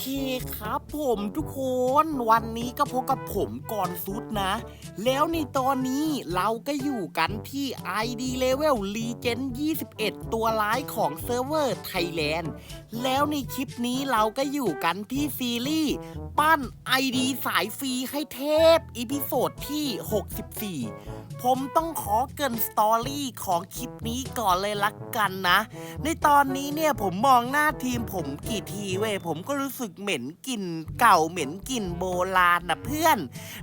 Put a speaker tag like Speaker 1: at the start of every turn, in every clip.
Speaker 1: เคครับผมทุกคนวันนี้ก็พบกับผมก่อนซุดนะ แล้วในตอนนี้เราก็อยู่กันที่ ID Level Legend 21 ตัวร้ายของเซิร์ฟเวอร์ไทยแลนด์แล้วในคลิปนี้เราก็อยู่กันที่ซีรีส์ปั้น ID สายฟรีให้เทพอีพิโซดที่ 64 ผมต้องขอเกินสตอรี่ของคลิปนี้ก่อนเลยละกันนะ ในตอนนี้เนี่ยผมมองหน้าทีมผมกี่ทีเว้ยผมก็รู้สึกเหม็นกลิ่นเก่าเหม็นกลิ่นโบราณนะเพื่อน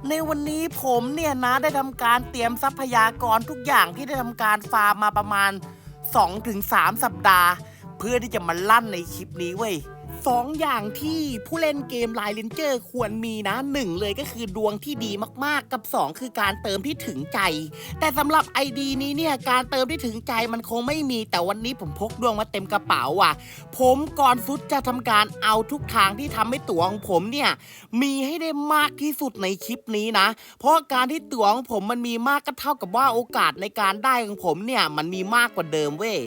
Speaker 1: ในวันนี้ผมเนี่ยนะได้ทำการเตรียมทรัพยากรทุกอย่างที่ได้ทำการฟาร์มมาประมาณ 2-3 สัปดาห์ เพื่อที่จะมาลั่นในคลิปนี้เว้ย สองอย่างที่ผู้เล่นเกมไลน์เลนเจอร์ควรมีนะหนึ่งเลยก็คือดวงที่ดีมากๆ กับ 2 คือการเติมที่ถึงใจ แต่สำหรับ ID นี้เนี่ยการเติมที่ถึงใจมันคงไม่มี แต่วันนี้ผมพกดวงมาเต็มกระเป๋าอะ ผมก่อนสุดจะทำการเอาทุกทางที่ทำให้ตั๋วของผมเนี่ยมีให้ได้มากที่สุดในคลิปนี้นะ เพราะการที่ตั๋วของผมมันมีมากก็เท่ากับว่าโอกาสในการได้ของผมเนี่ยมันมีมากกว่าเดิมเว้ย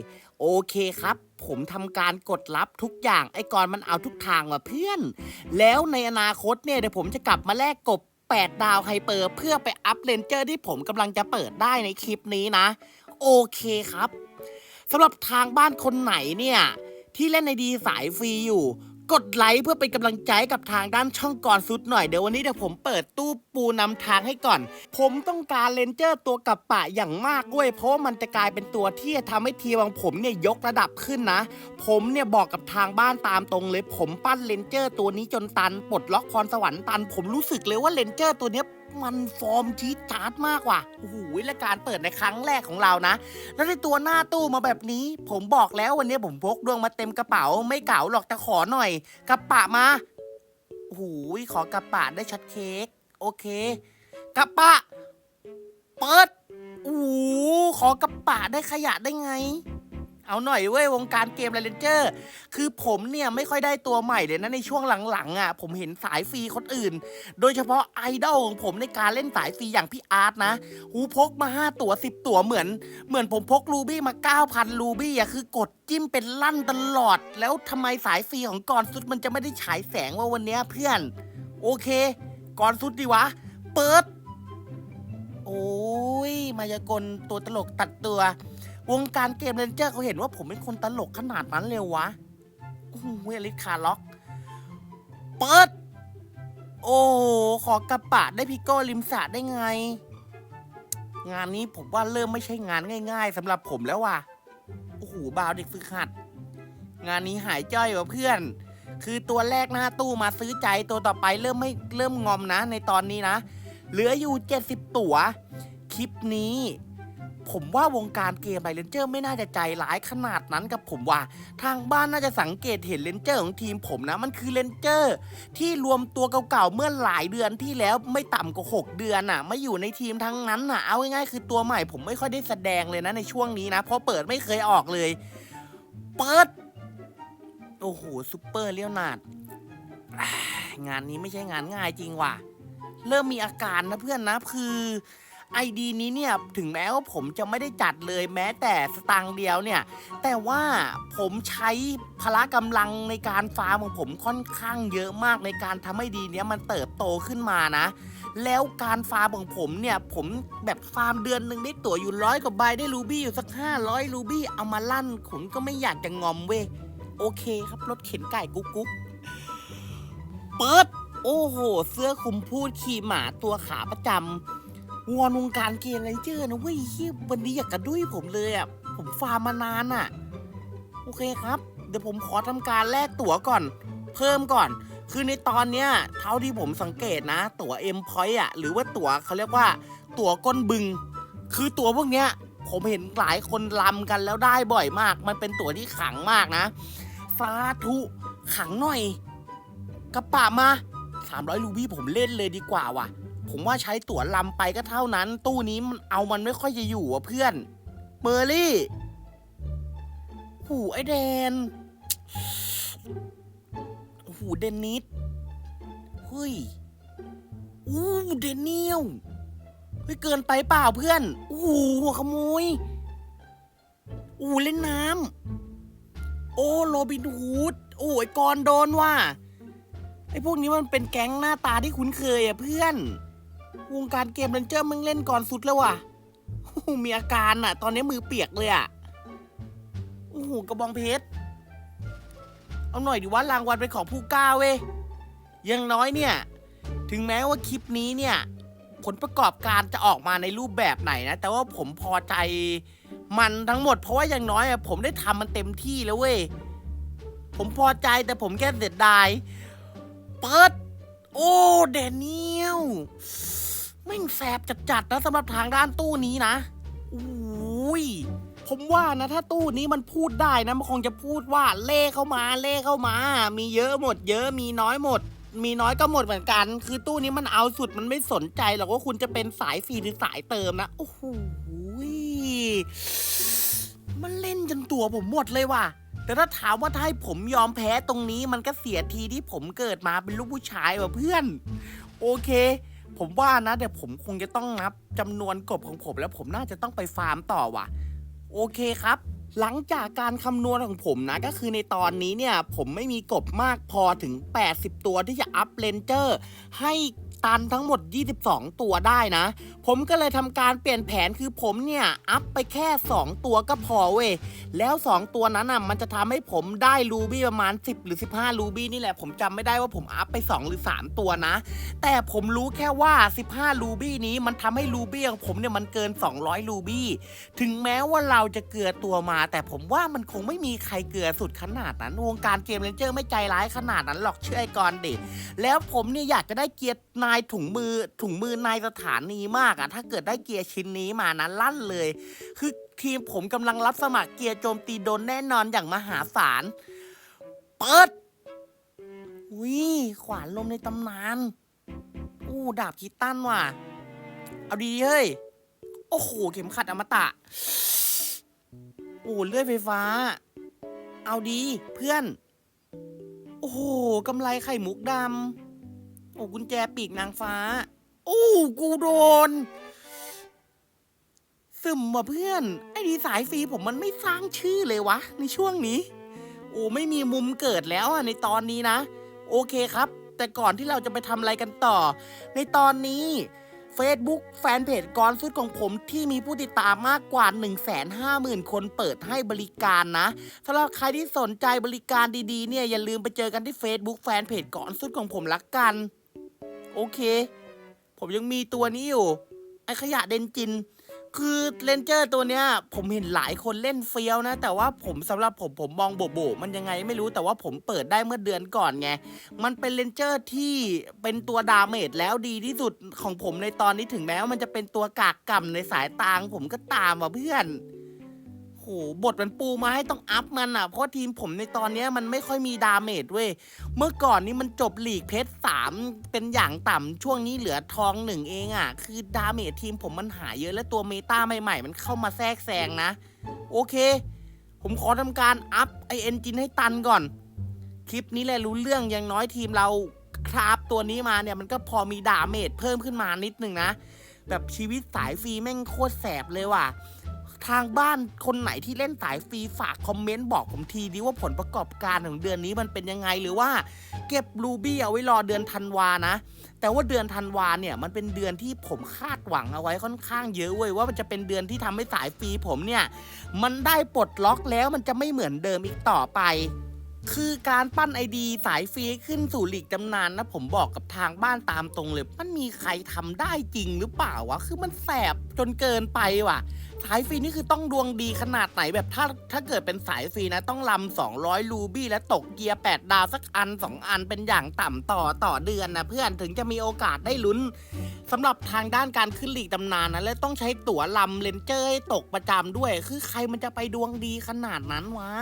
Speaker 1: โอเคครับ ผมทำการกดรับทุกอย่างไอ้กอนมันเอาทุกทางว่ะเพื่อน แล้วในอนาคตเนี่ยเดี๋ยวผมจะกลับมาแลกกบ 8 ดาวไฮเปอร์เพื่อไปอัพเลนเจอร์ที่ผมกำลังจะเปิดได้ในคลิปนี้นะ โอเคครับสำหรับทางบ้านคนไหนเนี่ยที่เล่นในดีสายฟรีอยู่ กดไลค์เพื่อเป็นกำลังใจใกับทางด้านช่องก่อนสุดหน่อยเดี๋ยววันนี้เดี๋ยวผมเปิดตู้ปูนำทางให้ก่อน ผมต้องการเลนเจอร์ตัวกับปะอย่างมากด้วย เพราะว่ามันจะกลายเป็นตัวที่จะทำให้ทีมของผมเนี่ยยกระดับขึ้นนะ ผมเนี่ยบอกกับทางบ้านตามตรงเลย ผมปั้นเลนเจอร์ตัวนี้จนตันปลดล็อกพรสวรรค์ตัน ผมรู้สึกเลยว่าเลนเจอร์ตัวนี้ มันฟอร์มชี้จาร์ดมากว่ะโอ้โหและการเปิดในครั้งแรกของเรานะ แล้วในตัวหน้าตู้มาแบบนี้ ผมบอกแล้ววันนี้ผมพกดวงมาเต็มกระเป๋า ไม่เก๋าหรอกแต่ขอหน่อยกระปะมาโอ้โหขอกระปะได้ช็อตเค้กโอเคกระปะ เปิดโอ้โหขอกระปะได้ขยะได้ไง เอาหน่อยเว้ยวงการเกมเลนเจอร์ คือผมเนี่ยไม่ค่อยได้ตัวใหม่เลยนะในช่วงหลังๆอะผมเห็นสายฟรีคนอื่น โดยเฉพาะไอดอลของผมในการเล่นสายฟรีอย่างพี่อาร์ตนะ หูพกมา 5 ตัว 10 ตัวเหมือน เหมือนผมพกรูบี้มา 9,000 รูบี้อะคือกดจิ้มเป็นลั่นตลอด แล้วทำไมสายฟรีของกอนสุดมันจะไม่ได้ฉายแสงว่าวันนี้เพื่อน โอเคกอนสุดดีวะ เปิด โอ้ยมายากลตัวตลกตัดตัว วงการเกมเรนเจอร์เขาเห็นว่าผมเป็นคนตลกขนาดนั้นเลยวะโอ้โหอลิสคาร์ล็อก เปิด โอ้โหขอกระปะได้พิโก้ริมสระได้ไง งานนี้ผมว่าเริ่มไม่ใช่งานง่าย ๆสำหรับผมแล้วว่ะ โอ้โหบาวเด็กฝึกหัด งานนี้หายจ้อยว่ะเพื่อน คือตัวแรกหน้าตู้มาซื้อใจตัวต่อไปเริ่มไม่เริ่มงอมนะ ในตอนนี้นะ เหลืออยู่ 70 ตัว คลิปนี้ ผมว่าวงการเกมไบเลนเจอร์ไม่น่าจะใจร้ายขนาดนั้นกับผมว่า ทางบ้านน่าจะสังเกตเห็นเลนเจอร์ของทีมผมนะมันคือเลนเจอร์ที่รวมตัวเก่าๆเมื่อหลายเดือนที่แล้วไม่ต่ำกว่า6เดือนน่ะมาอยู่ในทีมทั้งนั้นน่ะเอาง่ายๆคือตัวใหม่ผมไม่ค่อยได้แสดงเลยนะในช่วงนี้นะ เพราะเปิดไม่เคยออกเลย เปิด โอ้โหซูเปอร์เลี้ยวนาดงานนี้ไม่ใช่งานง่ายจริงว่ะ เริ่มมีอาการนะเพื่อนนะคือ ไอดีนี้เนี่ยถึงแม้ว่าผมจะไม่ได้จัดเลยแม้แต่สตางค์เดียวเนี่ย แต่ว่าผมใช้พละกำลังในการฟาร์มของผมค่อนข้างเยอะมากในการทำให้ดีเนี้ยมันเติบโตขึ้นมานะ แล้วการฟาร์มของผมเนี่ยผมแบบฟาร์มเดือนหนึ่งได้ตั๋วอยู่ร้อยกว่าใบได้รูบี้อยู่สักห้าร้อยรูบี้เอามาลั่นผมก็ไม่อยากจะงอมเว้ยโอเคครับรถเข็นไก่กุ๊กกุ๊กเปิดโอ้โห เสื้อคุมพูดขี่หมาตัวขาประจำ วอนวงการเกมไรเจอร์นะเว้ยเฮียวันนี้อยากกระดุยผมเลยอะ ผมฟาร์มมานานอะ โอเคครับ เดี๋ยวผมขอทำการแลกตั๋วก่อน เพิ่มก่อน คือในตอนเนี้ยเท่าที่ผมสังเกตนะ ตั๋วเอ็มพอยต์อะ หรือว่าตั๋วเขาเรียกว่า ตั๋วก้นบึง คือตั๋วพวกเนี้ย ผมเห็นหลายคนลำกันแล้วได้บ่อยมาก มันเป็นตั๋วที่ขังมากนะสาธุขังหน่อย กระปะมา 300 รูบี้ผมเล่นเลยดีกว่าว่ะ ผมว่าใช้ตั๋วลำไปก็เท่านั้น ตู้นี้มันเอามันไม่ค่อยจะอยู่อะเพื่อนเมอร์ลี่หูไอแดนหูเดนนิสเฮ้ยอู้เดนเนียลเฮ้ยเกินไปเปล่าเพื่อนอู้หูหัวขโมยอู้เล่นน้ำโอ้โรบินฮูดโอ้ยกอนโดนว่ะไอ้พวกนี้มันเป็นแก๊งหน้าตาที่คุ้นเคยอะเพื่อน วงการเกมเรนเจอร์มึงเล่นก่อนสุดแล้วว่ะโอ้โหมีอาการอะ ตอนนี้มือเปียกเลยอะโอ้โหกระบองเพชรเอาหน่อยดิว่ารางวัลเป็นของผู้กล้าเว้ยยังน้อยเนี่ย ถึงแม้ว่าคลิปนี้เนี่ย ผลประกอบการจะออกมาในรูปแบบไหนนะ แต่ว่าผมพอใจมันทั้งหมด เพราะว่าอย่างน้อยอะผมได้ทำมันเต็มที่แล้วเว้ย ผมพอใจแต่ผมแค่เสียดาย เปิด โอ้ แดเนียล แม่งแสบจัดๆนะสำหรับทางด้านตู้นี้นะอุ้ยผมว่านะถ้าตู้นี้มันพูดได้นะมันคงจะพูดว่าเล่เข้ามาเล่เข้ามา มีเยอะหมด เยอะมีน้อยหมด มีน้อยก็หมดเหมือนกัน คือตู้นี้มันเอาสุดมันไม่สนใจหรอกว่าคุณจะเป็นสายฟรีหรือสายเติมนะโอ้โหมันเล่นจนตัวผมหมดเลยว่ะ แต่ถ้าถามว่าถ้าให้ผมยอมแพ้ตรงนี้มันก็เสียทีที่ผมเกิดมาเป็นลูกผู้ชายว่ะเพื่อน โอเค ผมว่านะเดี๋ยวผมคงจะต้องนับจำนวนกบของผมแล้วผมน่าจะต้องไปฟาร์มต่อว่ะ โอเคครับ หลังจากการคำนวณของผมนะ ก็คือในตอนนี้เนี่ย ผมไม่มีกบมากพอถึง 80 ตัวที่จะอัพเลนเจอร์ให้ตันทั้งหมด 22 ตัวได้นะ ผมก็เลยทำการเปลี่ยนแผนคือผมเนี่ย อัพไปแค่ 2 ตัวก็พอเว้ย แล้ว 2 ตัวนั้นอะมันจะทำให้ผมได้รูบี้ประมาณ 10 หรือ 15 รูบี้นี่แหละ ผมจำไม่ได้ว่าผมอัพไป 2 หรือ 3 ตัวนะ แต่ผมรู้แค่ว่า 15 รูบี้นี้มันทำให้รูบี้ของผมเนี่ยมันเกิน 200 รูบี้ ถึงแม้ว่าเราจะเกลือตัวมาแต่ผมว่ามันคงไม่มีใครเกลือสุดขนาดนั้น วงการเกมเลนเจอร์ไม่ใจร้ายขนาดนั้นหรอกเชื่อไอ้กอนดิ แล้วผมเนี่ยอยากจะได้เกียร์นายถุงมือถุงมือนายสถานีมากอะถ้าเกิดได้เกียร์ชิ้นนี้มานั้นลั่นเลย คือทีมผมกำลังรับสมัครเกียร์โจมตีโดนแน่นอนอย่างมหาศาล เปิดวิขวานลมในตำนาน อู้ดาบคิตตันว่ะ เอาดีเฮ้ย โอ้โห เข็มขัดอมตะ อ้เลื่อยไฟฟ้า เอาดีเพื่อน โอ้โหกำไรไข่มุกดำ โอ้กุญแจปีกนางฟ้า โอ้กูโดนซึมว่ะเพื่อน ไอ้ดีสายฟรีผมมันไม่สร้างชื่อเลยวะ ในช่วงนี้ โอ้ไม่มีมุมเกิดแล้วอะในตอนนี้นะ โอเคครับ แต่ก่อนที่เราจะไปทำอะไรกันต่อ ในตอนนี้ Facebook แฟนเพจกรสุดของผมที่มีผู้ติดตามมากกว่า 150,000 คนเปิดให้บริการนะสำหรับใครที่สนใจบริการดีๆเนี่ยอย่าลืมไปเจอกันที่ Facebook แฟนเพจกรสุดของผมละกัน โอเค ผมยังมีตัวนี้อยู่ ไอขยะเดนจิน คือเลนเจอร์ตัวเนี้ยผมเห็นหลายคนเล่นเฟี้ยวนะ แต่ว่าผมสำหรับผมผมมองโบโบมันยังไงไม่รู้แต่ว่าผมเปิดได้เมื่อเดือนก่อนไง มันเป็นเลนเจอร์ที่เป็นตัวดาเมจแล้วดีที่สุดของผมในตอนนี้ถึงแม้ว่ามันจะเป็นตัวกากกรรมในสายตางผมก็ตามว่ะเพื่อน บทมันปูมาให้ต้องอัพมันอะ เพราะทีมผมในตอนเนี้ยมันไม่ค่อยมีดาเมจเว้ย เมื่อก่อนนี้มันจบหลีกเพชรสามเป็นอย่างต่ำช่วงนี้เหลือทองหนึ่งเองอะ คือดาเมจทีมผมมันหายเยอะและตัวเมตาใหม่ๆ มันเข้ามาแทรกแซงนะ โอเค ผมขอทำการอัพไอเอนจินให้ตันก่อน คลิปนี้แหละรู้เรื่องอยังน้อยทีมเราคราฟตัวนี้มาเนี่ยมันก็พอมีดาเมจเพิ่มขึ้นมานิดนึงนะ แบบชีวิตสายฟรีแม่งโคตรแสบเลยว่ะ ทางบ้านคนไหนที่เล่นสายฟรีฝากคอมเมนต์บอกผมทีดิว่าผลประกอบการของเดือนนี้มันเป็นยังไงหรือว่าเก็บรูบี้เอาไว้รอเดือนธันวานะ แต่ว่าเดือนธันวาเนี่ยมันเป็นเดือนที่ผมคาดหวังเอาไว้ค่อนข้างเยอะเว้ยว่ามันจะเป็นเดือนที่ทำให้สายฟรีผมเนี่ยมันได้ปลดล็อกแล้วมันจะไม่เหมือนเดิมอีกต่อไปคือการปั้นไอดีสายฟรีขึ้นสู่หลีกตำนานนะ ผมบอกกับทางบ้านตามตรงเลย มันมีใครทำได้จริงหรือเปล่าวะ คือมันแสบจนเกินไปว่ะ สายฟรีนี่คือต้องดวงดีขนาดไหนแบบถ้าถ้าเกิดเป็นสายฟรีนะต้องลำ200 รูบี้และตกเกียร์8ดาวสักอัน 2 อันเป็นอย่างต่ำต่อต่อเดือนนะเพื่อนถึงจะมีโอกาสได้ลุ้นสำหรับทางด้านการขึ้นหลีกตำนานนะและต้องใช้ตั๋วลำเลนเจอร์ให้ตกประจำด้วย คือใครมันจะไปดวงดีขนาดนั้นวะ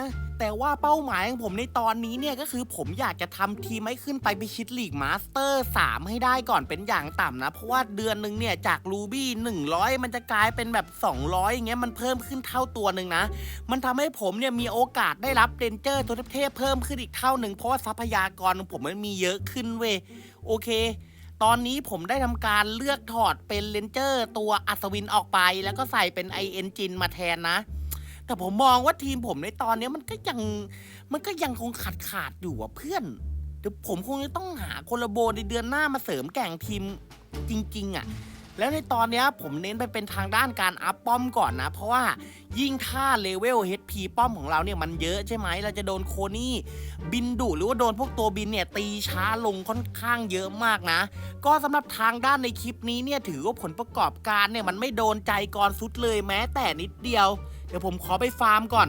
Speaker 1: แต่ว่าเป้าหมายของผมในตอนนี้เนี่ยก็คือผมอยากจะทำทีมให้ขึ้นไปพิชิตลีกมาสเตอร์ 3 ให้ได้ก่อนเป็นอย่างต่ำนะ เพราะว่าเดือนหนึ่งเนี่ยจากรูบี้100 มันจะกลายเป็นแบบอย่างเงี้ยมันเพิ่มขึ้นเท่าตัวหนึ่งนะ มันทำให้ผมเนี่ยมีโอกาสได้รับเรนเจอร์ตัวเทพเพิ่มขึ้นอีกเท่าหนึ่งเพราะว่าทรัพยากรของผมมันมีเยอะขึ้นเว้ยโอเคตอนนี้ผมได้ทำการเลือกถอดเป็นเลนเจอร์ตัวอัศวินออกไป แล้วก็ใส่เป็นไอเอนจินมาแทนนะ แต่ผมมองว่าทีมผมในตอนนี้มันก็ยังมันก็ยังคงขาดขาดอยู่อะเพื่อน เดี๋ยวผมคงจะต้องหาโคลาโบในเดือนหน้ามาเสริมแก่งทีมจริง ๆ อะ แล้วในตอนเนี้ยผมเน้นไปเป็นทางด้านการอัพป้อมก่อนนะ เพราะว่ายิ่งถ้าเลเวล HP ป้อมของเราเนี่ยมันเยอะใช่ไหมเราจะโดนโคนี่บินดุหรือว่าโดนพวกตัวบินเนี่ยตีช้าลงค่อนข้างเยอะมากนะ ก็สำหรับทางด้านในคลิปนี้เนี่ยถือว่าผลประกอบการเนี่ยมันไม่โดนใจกรสุดเลยแม้แต่นิดเดียว เดี๋ยวผมขอไปฟาร์มก่อน